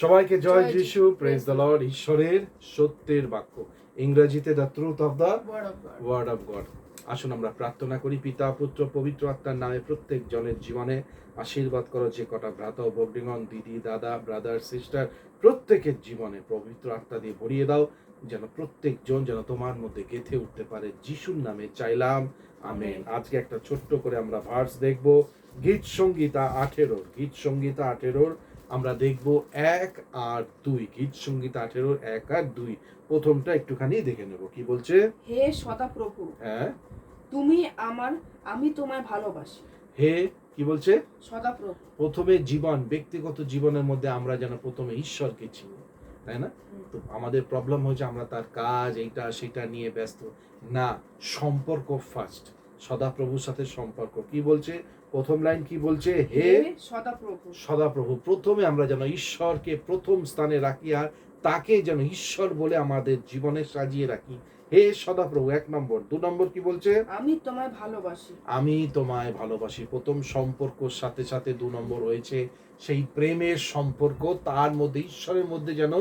সবাইকে জয় যিশু praise the Lord ঈশ্বরের সত্যের বাক্য। ইংরেজিতে the truth of the. Word of God আসুন আমরা প্রার্থনা করি পিতা পুত্র পবিত্র আত্মার নামে প্রত্যেক জনের জীবনে আশীর্বাদ করো যে কটা ভ্রাতা ভগ্নিগণ দিদি দাদা ব্রাদার সিস্টার প্রত্যেকের জীবনে পবিত্র আত্মা দিয়ে ভরিয়ে দাও যেন প্রত্যেক জন যেন তোমার মধ্যে গেথে উঠতে পারে। যিশুর নামে চাইলাম আমেন। আজকে একটা ছোট্ট করে আমরা ভার্স দেখব। গীত সঙ্গীতা আঠেরোর গীত সঙ্গীতা আঠেরোর আমরা দেখব এক আর দুই। গীত সঙ্গীতা আঠেরোর এক আর দুই। প্রথমটা একটুখানি দেখে নেব। কি বলছে? হে সদাপ্রভু হ্যাঁ? তুমি আমার আমি তোমায় ভালোবাসি। হে কি বলছে? সদাপ্রভু। প্রথমে জীবন ব্যক্তিগত জীবনের মধ্যে আমরা যেন প্রথমে ঈশ্বরকে চিনি তাই না? তো আমাদের প্রবলেম হয়েছে আমরা তার কাজ এইটা সেটা নিয়ে ব্যস্ত। না সম্পর্ক ফার্স্ট সদাপ্রভুর সাথে সম্পর্ক। কি বলছে? প্রথম লাইন কি বলছে? হে সদাপ্রভু। সদাপ্রভু প্রথমে আমরা যেন ঈশ্বরকে প্রথম স্থানে রাখি আর তাকে যেন ঈশ্বর বলে আমাদের জীবনে সাজিয়ে রাখি। হে সদাপ্রভু এক নম্বর। দু নম্বর কি বলছে? আমি তোমায় ভালোবাসি। আমি তোমায় ভালোবাসি। প্রথম সম্পর্কর সাথে সাথে দু নম্বর রয়েছে। সেই প্রেমের সম্পর্ক তার মধ্যে ঈশ্বরের মধ্যে যেন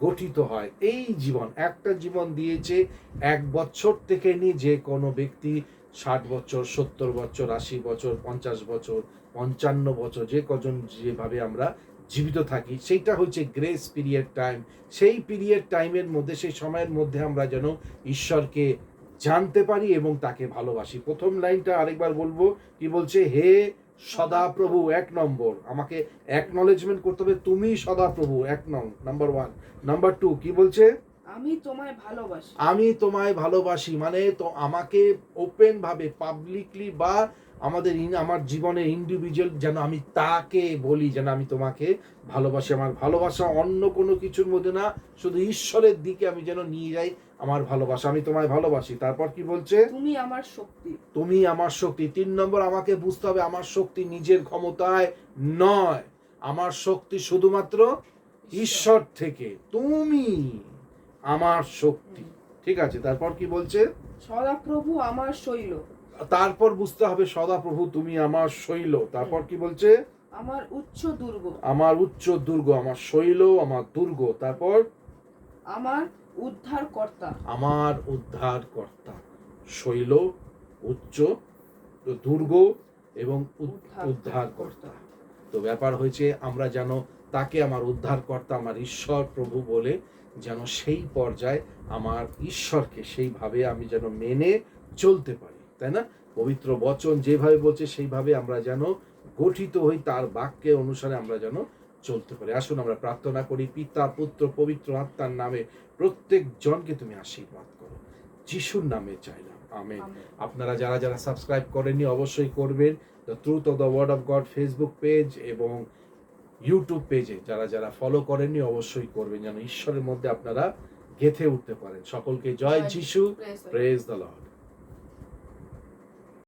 গঠিত হয়। এই জীবন একটা জীবন দিয়েছে এক বছর থেকে নিয়ে যে কোনো ব্যক্তি ষাট বছর সত্তর বছর আশি বছর পঞ্চাশ বছর পঞ্চান্ন বছর যে কজন যেভাবে আমরা জীবিত থাকি সেইটা হচ্ছে গ্রেস পিরিয়ড টাইম সেই পিরিয়ড টাইমের মধ্যে সেই সময়ের মধ্যে আমরা যেন ঈশ্বরকে জানতে পারি এবং তাকে ভালোবাসি। প্রথম লাইনটা আরেকবার বলব কি বলছে? হে সদাপ্রভু এক নম্বর। আমাকে অ্যাকনলেজমেন্ট করতে হবে তুমি সদাপ্রভু এক নং নাম্বার ওয়ান নাম্বার টু কি বলছে? আমি তোমায় ভালোবাসি। আমি তোমায় ভালোবাসি। মানে তো আমাকে ওপেন ভাবে পাবলিকলি বা আমাদের ইন- আমার জীবনে ইন্ডিভিজুয়াল যেন আমি তাকে বলি যেন আমি তোমাকে ভালোবাসি। আমার ভালোবাসা অন্য কোনো কিছুর মধ্যে না শুধু ঈশ্বরের দিকে আমি যেন নিয়ে যাই আমার ভালোবাসা। আমি তোমায় ভালোবাসি। তারপর কি বলছে? তুমি আমার শক্তি। তুমি আমার শক্তি। তিন নম্বর আমাকে বুঝতে হবে আমার শক্তি নিজের ক্ষমতায় নয়। আমার শক্তি শুধুমাত্র ঈশ্বর থেকে। তুমি আমার শক্তি। ঠিক আছে তারপর কি বলছে? সদাপ্রভু আমার শৈল। তারপর বুঝতে হবে সদাপ্রভু তুমি আমার শৈল। তারপর কি বলছে? আমার উচ্চ দুর্গ। আমার উচ্চ দুর্গ আমার শৈল আমার দুর্গ। তারপর? আমার উদ্ধার কর্তা আমার উদ্ধার কর্তা শৈল উচ্চ দুর্গ এবং উদ্ধার উদ্ধার কর্তা তো ব্যাপার হয়েছে আমরা যেন তাকে আমার উদ্ধার কর্তা আমার ঈশ্বর প্রভু বলে যেন সেই পর্যায়ে আমার ঈশ্বরকে সেইভাবে আমি যেন মেনে চলতে পারি। তাই না? পবিত্র বচন যেভাবে বলছে সেইভাবে আমরা যেন গঠিত হই তার বাক্যের অনুসারে আমরা যেন চলতে পারি। আসুন আমরা প্রার্থনা করি পিতা পুত্র পবিত্র আত্মার নামে প্রত্যেক জনকে তুমি আশীর্বাদ করো। যিশুর নামে চাইলাম। আমেন। আপনারা যারা যারা সাবস্ক্রাইব করেননি অবশ্যই করবেন। The truth of the word of God Facebook page এবং ইউটিউব পেজে যারা যারা ফলো করেননি অবশ্যই করবেন যেন ঈশ্বরের মধ্যে আপনারা গেথে উঠতে পারেন। সকলকে জয় যিশু। Praise the Lord